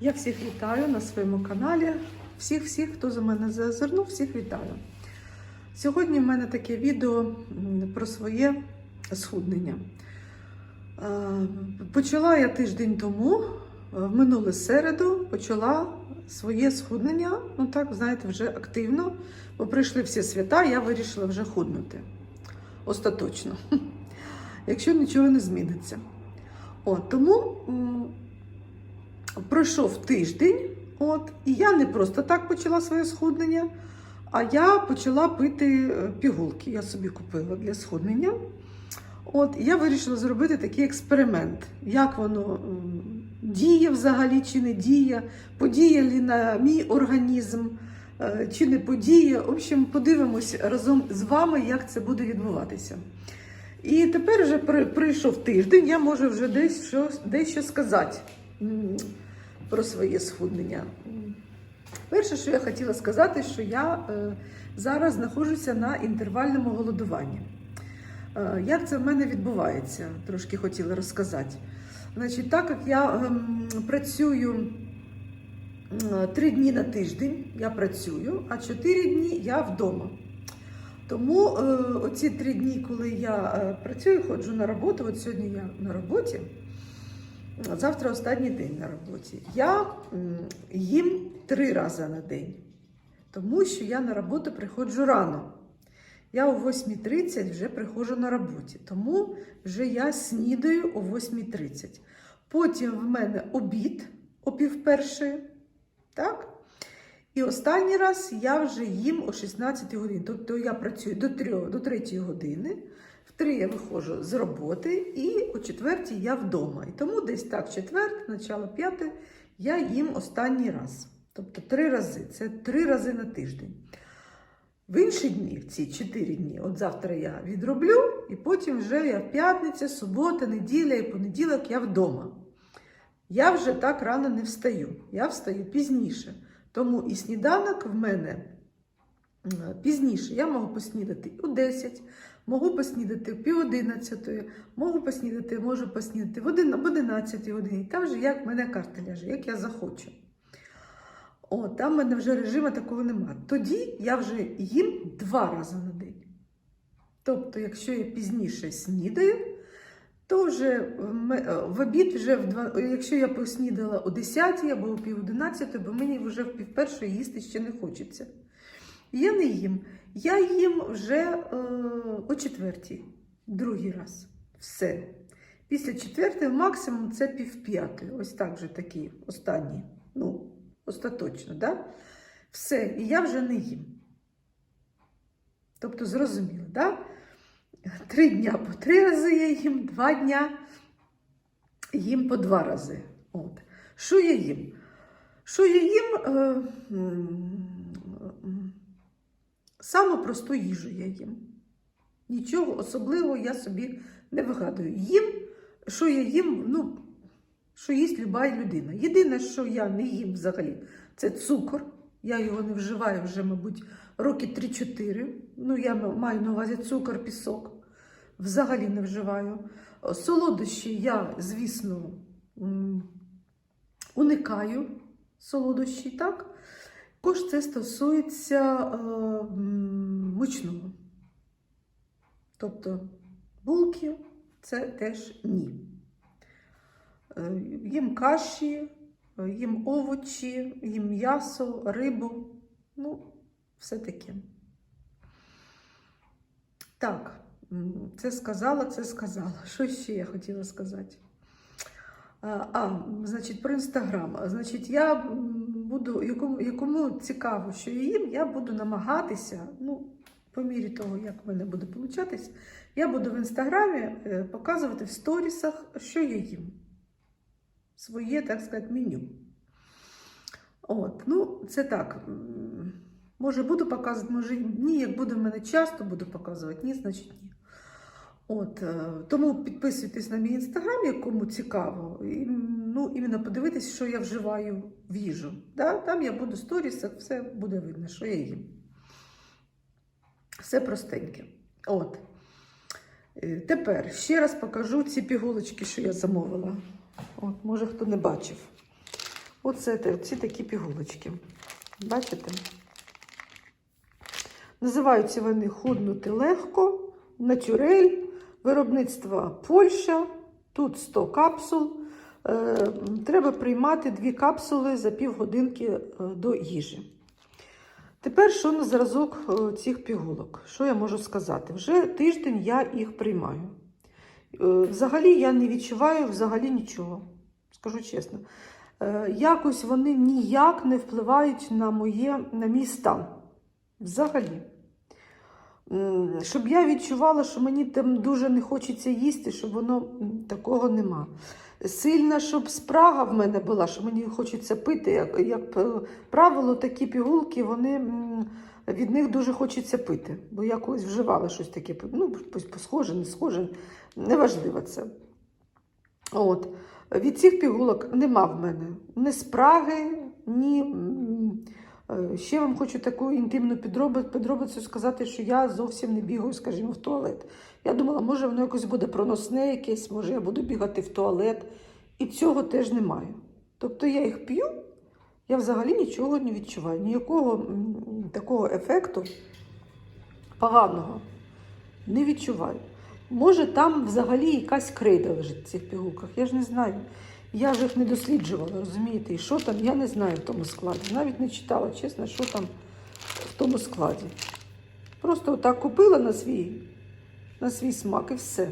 Я всіх вітаю на своєму каналі. Всіх, всіх, хто за мене зазирнув, всіх вітаю. Сьогодні в мене таке відео про своє схуднення. Е, Почала я тиждень тому, е, в минулу середу, почала своє схуднення. Ну так, знаєте, вже активно. Бо прийшли всі свята, я вирішила вже худнути. Остаточно. Якщо нічого не зміниться. От, тому пройшов тиждень, от, і я не просто так почала своє схуднення, а я почала пити е, пігулки. Я собі купила для схуднення. От, і я вирішила зробити такий експеримент, як воно діє взагалі чи не діє, подіє ли на мій організм, е, чи не подіє. В общем, подивимось разом з вами, як це буде відбуватися. І тепер вже при- прийшов тиждень, я можу вже десь дещо сказати про своє схуднення. Перше, що я хотіла сказати, що я е, зараз знаходжуся на інтервальному голодуванні. Е, Як це в мене відбувається? Трошки хотіла розказати. Значить, так як я ем, працюю три дні на тиждень, я працюю, а чотири дні я вдома. Тому е, оці три дні, коли я е, працюю, ходжу на роботу, от сьогодні я на роботі, завтра останній день на роботі. Я їм три рази на день, тому що я на роботу приходжу рано. Я о 8.30 вже приходжу на роботі, тому вже я снідаю о 8.30. Потім в мене обід о півпершої, так? І останній раз я вже їм о 16 годині. Тобто я працюю до 3, до 3 години, 3 я виходжу з роботи, і о 4 я вдома. І тому десь так, четвер, начало п'яте, я їм останній раз. Тобто три рази. Це три рази на тиждень. В інші дні, в ці 4 дні, от завтра я відроблю, і потім вже я п'ятниця, субота, неділя і понеділок я вдома. Я вже так рано не встаю, я встаю пізніше. Тому і сніданок в мене пізніше. Я можу поснідати у 10, можу поснідати в пів 11, можу поснідати, можу поснідати в 1, об 11 годині. Там вже як в мене карта ляже, як я захочу. О, там в мене вже режиму такого немає. Тоді я вже їм два рази на день. Тобто, якщо я пізніше снідаю, то вже в обід, вже в два, якщо я поснідала о 10 або о пів 11, бо мені вже в пів першої їсти ще не хочеться. Я не їм. Я їм вже е, четвертій, другий раз. Все. Після четвертої максимум це пів. Ось так вже такі останні. Ну, остаточно, да? Все, і я вже не їм. Тобто, зрозуміло, да? Три дня по три рази я їм, два дня їм по два рази. От. Що я їм? Що я їм? Е, м, м, Саму просту їжу я їм. Нічого особливого я собі не вигадую. Їм, що я їм, ну, що їсть люба людина. Єдине, що я не їм взагалі, це цукор. Я його не вживаю вже, мабуть, роки 3-4. Ну, я маю на увазі цукор, пісок. Взагалі не вживаю. Солодощі я, звісно, уникаю солодощі, так? Також це стосується е, мучного. Тобто булки це теж ні. Е, Їм каші, е, їм овочі, їм м'ясо, рибу. Ну, все таке. Так, це сказала, це сказала. Що ще я хотіла сказати? А, а, значить, про інстаграм. Значить, я буду, якому, якому цікаво, що їм, я буду намагатися, ну, по мірі того, як в мене буде получатись, я буду в інстаграмі е, показувати в сторісах, що я їм. Своє, так сказати, меню. От, ну, це так. Може, буду показувати, може ні. Як буде в мене часто, буду показувати, ні, значить ні. От, е, тому підписуйтесь на мій інстаграм, якому цікаво. І, ну, іменно подивитись, що я вживаю в їжу. Да? Там я буду в сторісах, все буде видно, що я їм. Все простеньке. От. Е, Тепер ще раз покажу ці пігулочки, що я замовила. От, може, хто не бачив. Оце ці такі пігулочки. Бачите? Називаються вони худнути легко, натюрель, виробництва Польща. Тут 100 капсул. Е, Треба приймати дві капсули за півгодинки е, до їжі. Тепер що на зразок е, цих пігулок? Що я можу сказати? Вже тиждень я їх приймаю. Е, Взагалі я не відчуваю взагалі нічого. Скажу чесно. Е, Якось вони ніяк не впливають на, моє, на мій стан. Взагалі. Щоб я відчувала, що мені там дуже не хочеться їсти, щоб воно такого нема. Сильна, щоб спрага в мене була, що мені хочеться пити. Як, як е, правило, такі пігулки, вони, від них дуже хочеться пити. Бо я колись вживала щось таке, ну, схоже, не схоже, неважливо це. От. Від цих пігулок нема в мене ні спраги, ні. е, Ще вам хочу таку інтимну підробицю, підробицю сказати, що я зовсім не бігаю, скажімо, в туалет. Я думала, може воно якось буде проносне якесь, може я буду бігати в туалет. І цього теж немає. Тобто я їх п'ю, я взагалі нічого не відчуваю, ніякого такого ефекту поганого не відчуваю. Може, там взагалі якась крейда лежить в цих пігулках, я ж не знаю. Я ж їх не досліджувала, розумієте? І що там, я не знаю в тому складі. Навіть не читала, чесно, що там в тому складі. Просто отак купила на свій, на свій смак і все.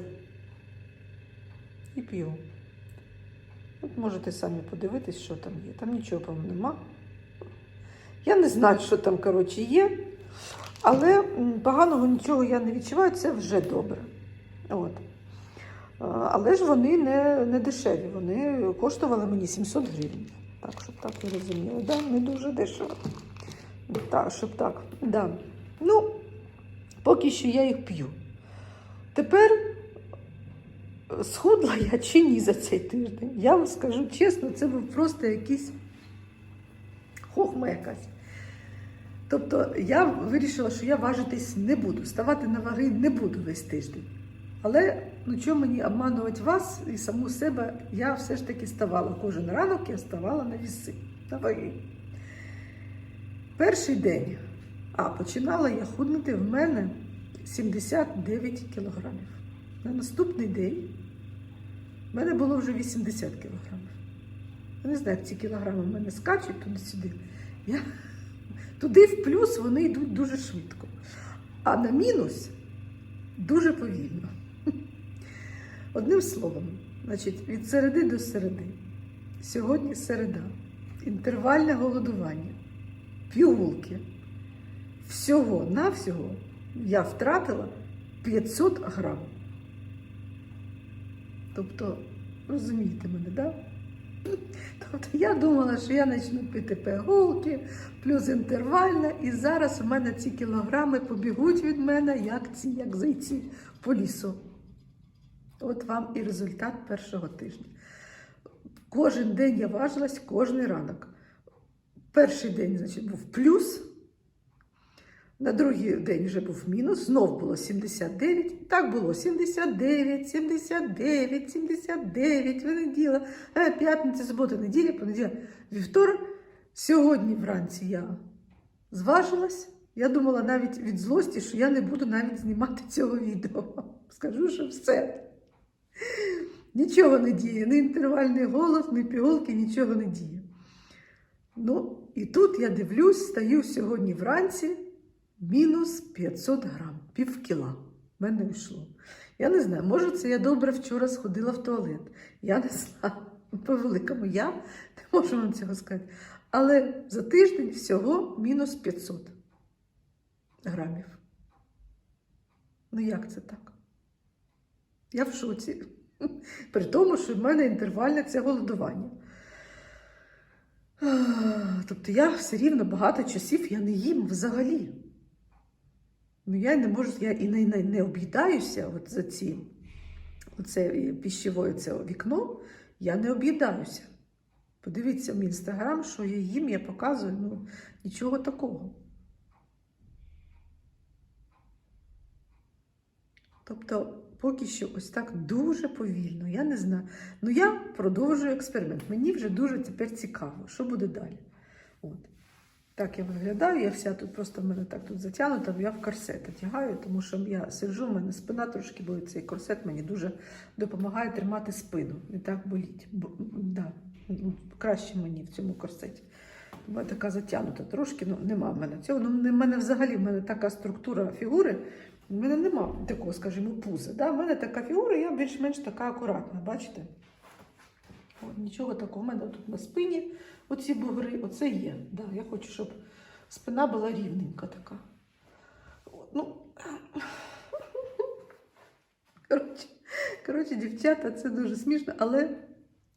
І п'ю. От можете самі подивитись, що там є. Там нічого, по-моєму, нема. Я не знаю, що там, коротше, є. Але поганого нічого я не відчуваю, це вже добре. От. Але ж вони не, не дешеві, вони коштували мені 700 гривень. Так, щоб так ви розуміли. Да? Не дуже дешево. Так, щоб так. Да. Ну, поки що я їх п'ю. Тепер схудла я чи ні за цей тиждень. Я вам скажу чесно, це був просто якийсь хохма якась. Тобто я вирішила, що я важитись не буду, ставати на ваги не буду весь тиждень. Але ну чому мені обманувати вас і саму себе, я все ж таки ставала. Кожен ранок я ставала на віси, на ваги. Перший день, а починала я худнути в мене 79 кілограмів. На наступний день в мене було вже 80 кілограмів. Я не знаю, як ці кілограми в мене скачуть туди-сюди. Я... Туди в плюс вони йдуть дуже швидко, а на мінус дуже повільно. Одним словом, значить, від середи до середи. Сьогодні середа. Інтервальне голодування, пігулки. Всього-навсього я втратила 500 грам. Тобто, розумієте мене? Да? Тобто я думала, що я почну пити пігулки, плюс інтервальна, і зараз у мене ці кілограми побігуть від мене, як ці, як зайці по лісу. От вам і результат першого тижня. Кожен день я важилась, кожен ранок. Перший день, значить, був плюс. На другий день вже був мінус, знов було 79. Так було 79, 79, 79, понеділа, е, п'ятниця, субота, неділя, понеділя, вівторок. Сьогодні вранці я зважилась. Я думала навіть від злості, що я не буду навіть знімати цього відео. Скажу, що все. Нічого не діє, ні інтервальний голос, ні пігулки, нічого не діє. Ну, і тут я дивлюсь, стаю сьогодні вранці мінус 500 грам, пів кіла. В мене йшло. Я не знаю, може, це я добре вчора сходила в туалет. Я не знаю. По великому я не можу вам цього сказати. Але за тиждень всього мінус 500 грамів. Ну як це так? Я в шоці. При тому, що в мене інтервальне це голодування. Тобто я все рівно багато часів я не їм взагалі. Ну, я не можу, я і не, не, не об'їдаюся от за ці, оце піщевое це вікно, я не об'їдаюся. Подивіться в інстаграм, що я їм, я показую, ну нічого такого. Тобто поки що ось так дуже повільно. Я не знаю. Ну я продовжую експеримент. Мені вже дуже тепер цікаво, що буде далі. От. Так я виглядаю, я вся тут просто в мене так тут затягнута, я в корсет одягаю, тому що я сиджу, в мене спина трошки болить. Цей корсет мені дуже допомагає тримати спину. Не так боліть. Бо, да, краще мені в цьому корсеті. Тому я така затягнута трошки, ну нема в мене цього. Ну, в мене взагалі в мене така структура фігури. В мене нема такого, скажімо, пуза. Да? В мене така фігура, я більш-менш така акуратна, бачите? От, нічого такого. У мене тут на спині оці бугри, оце є. Да, я хочу, щоб спина була рівненька така. От, ну, коротше, коротше, дівчата, це дуже смішно, але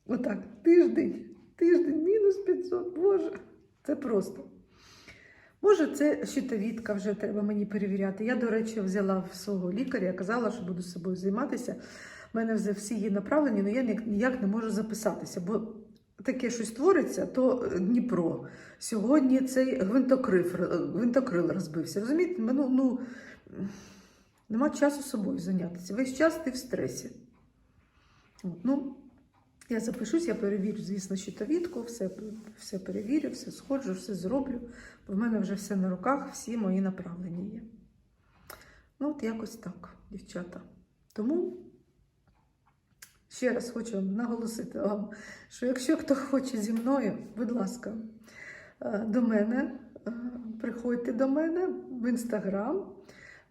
отак, тиждень, тиждень, мінус 500, боже, це просто. Може, це щитовідка вже треба мені перевіряти. Я, до речі, взяла в свого лікаря, казала, що буду з собою займатися. У мене вже всі є направлені, але я ніяк- не можу записатися, бо таке щось твориться, то е, Дніпро. Сьогодні цей гвинтокрив, е, гвинтокрил розбився. Розумієте, ну, ну, нема часу собою зайнятися. Весь час ти в стресі. От, ну, я запишусь, я перевірю, звісно, щитовідку, все, все перевірю, все сходжу, все зроблю. Бо в мене вже все на руках, всі мої направлення є. Ну, от якось так, дівчата. Тому ще раз хочу наголосити вам, що якщо хто хоче зі мною, будь ласка, е, до мене, е, приходьте до мене в інстаграм.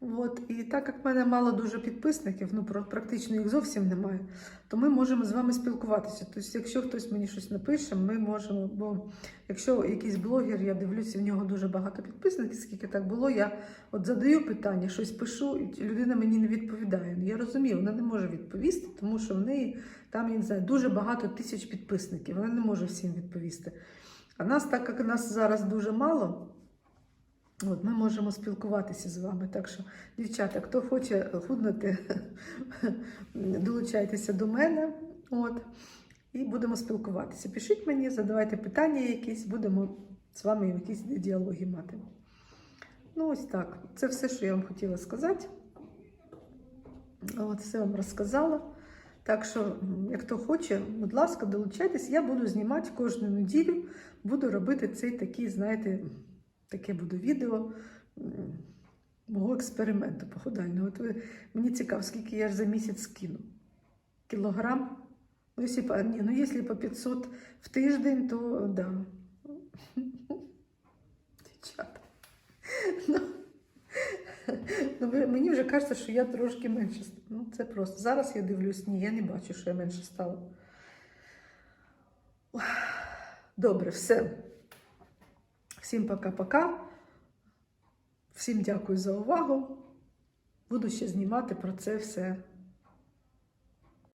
От, і так як в мене мало дуже підписників, ну практично їх зовсім немає, то ми можемо з вами спілкуватися. Тобто, якщо хтось мені щось напише, ми можемо. Бо якщо якийсь блогер, я дивлюся, в нього дуже багато підписників, скільки так було, я от задаю питання, щось пишу, і людина мені не відповідає. Ну, Я розумію, вона не може відповісти, тому що в неї там, я не знаю, дуже багато тисяч підписників. Вона не може всім відповісти. А нас, так як нас зараз дуже мало. От, ми можемо спілкуватися з вами. Так що, дівчата, хто хоче худнути, долучайтеся до мене. От, і будемо спілкуватися. Пишіть мені, задавайте питання якісь, будемо з вами якісь діалоги мати. Ну, ось так. Це все, що я вам хотіла сказати. От, все вам розказала. Так що, як хто хоче, будь ласка, долучайтесь. Я буду знімати кожну неділю, буду робити цей такий, знаєте, таке буде відео мого експерименту похудального. От ви, мені цікаво, скільки я ж за місяць скину. Кілограм? Ну, якщо, ні, ну, якщо по 500 в тиждень, то да. Дівчата. Ну, ну, мені вже кажеться, що я трошки менше. ст- Ну, це просто. Зараз я дивлюсь, ні, я не бачу, що я менше стала. Добре, все. Всім пока-пока. Всім дякую за увагу. Буду ще знімати про це все